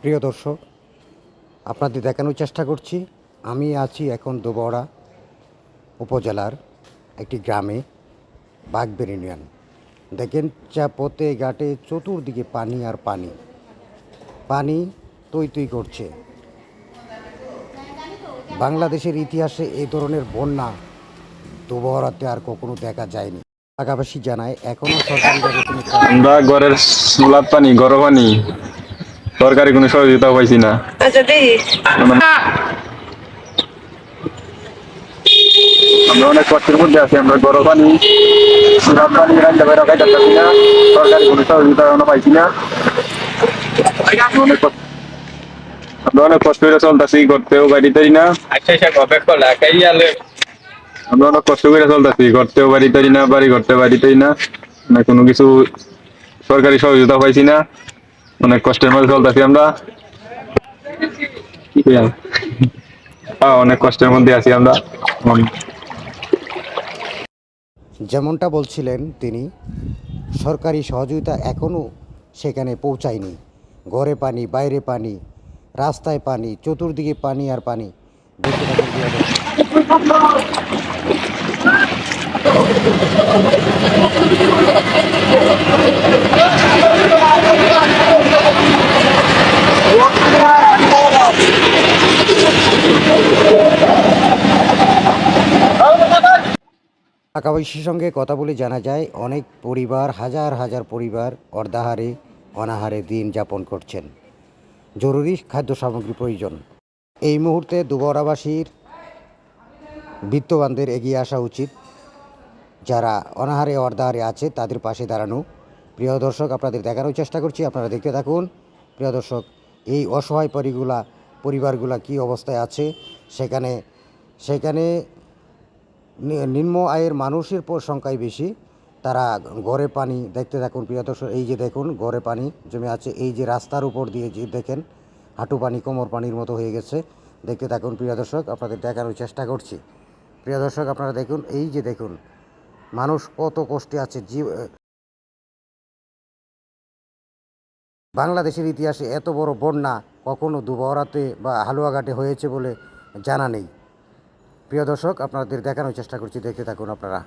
প্রিয় দর্শক, আপনাদের দেখানোর চেষ্টা করছি, আমি আছি এখন দুবড়া উপজেলার একটি গ্রামে, বাগবের ইউনিয়ন। দেখেন চা পথে ঘাটে চতুর্দিকে পানি আর পানি। পানি তৈ তৈ করছে। বাংলাদেশের ইতিহাসে এই ধরনের বন্যা দুবহরাতে আর কখনো দেখা যায়নি। এলাকাবাসী জানায় এখনও আমরা ঘরের পানি, গরম পানি সরকারি কোনো সহযোগিতা পাইছি না। আচ্ছা দেখি আমরা অনেক কষ্টের মধ্যে আছি আমরা গরম পানি চুলার পানি রান্না বাইরে খাইতে পারছি না সরকারি কোনো সহযোগিতা এখনও পাইছি না। আমরা অনেক কষ্ট- আমরা অনেক কষ্ট করে চলতেছি করতেও বাড়িতেই না। আচ্ছা আচ্ছা আমরা অনেক কষ্ট করে চলতেছি করতেও বাড়িতেই না বাড়ি করতে বাড়িতেই না। না কোনো কিছু সরকারি সহযোগিতা পাইছি না। অনেক কষ্টের মধ্যে চলতেছি আমরা। অনেক কষ্টের মধ্যে আছি আমরা। যেমনটা বলছিলেন তিনি, সরকারি সহযোগিতা এখনও সেখানে পৌঁছায়নি। ঘরে পানি, বাইরে পানি, রাস্তায় পানি, চতুর্দিকে পানি আর পানি থাকুন প্রিয় দর্শক। এলাকাবাসীর সঙ্গে কথা বলে জানা যায়, অনেক পরিবার, হাজার হাজার পরিবার অর্ধাহারে, অনাহারে দিন যাপন করছেন। জরুরি খাদ্য সামগ্রী প্রয়োজন। এই মুহূর্তে দুবরাবাসীর বিত্তবানদের এগিয়ে আসা উচিত। যারা অনাহারে, অর্ধাহারে আছে, তাদের পাশে দাঁড়ানো। প্রিয় দর্শক, আপনাদের দেখানোর চেষ্টা করছি। আপনারা দেখতে থাকুন। প্রিয় দর্শক, এই অসহায় পরিগুলা, পরিবারগুলা কি অবস্থায় আছে? সেখানে সেখানে নিম্ন আয়ের মানুষের সংখ্যাই বেশি। তারা ঘরে পানি, দেখতে থাকুন প্রিয় দর্শক, এই যে দেখুন, ঘরে পানি জমে আছে। এই যে রাস্তার উপর দিয়ে যে দেখেন, হাঁটু পানি, কোমর পানির মতো হয়ে গেছে। দেখতে থাকুন প্রিয় দর্শক, আপনাদের দেখানোর চেষ্টা করছি। প্রিয় দর্শক, আপনারা দেখুন, এই যে দেখুন, মানুষ কত কষ্টে আছে। জীব বাংলাদেশের ইতিহাসে এত বড় বন্যা কখনো দুবহরাতে বা হালুয়াঘাটে হয়েছে বলে জানা নেই। প্রিয় দর্শক আপনাদের দেখানোর চেষ্টা করছি। দেখতে থাকুন আপনারা।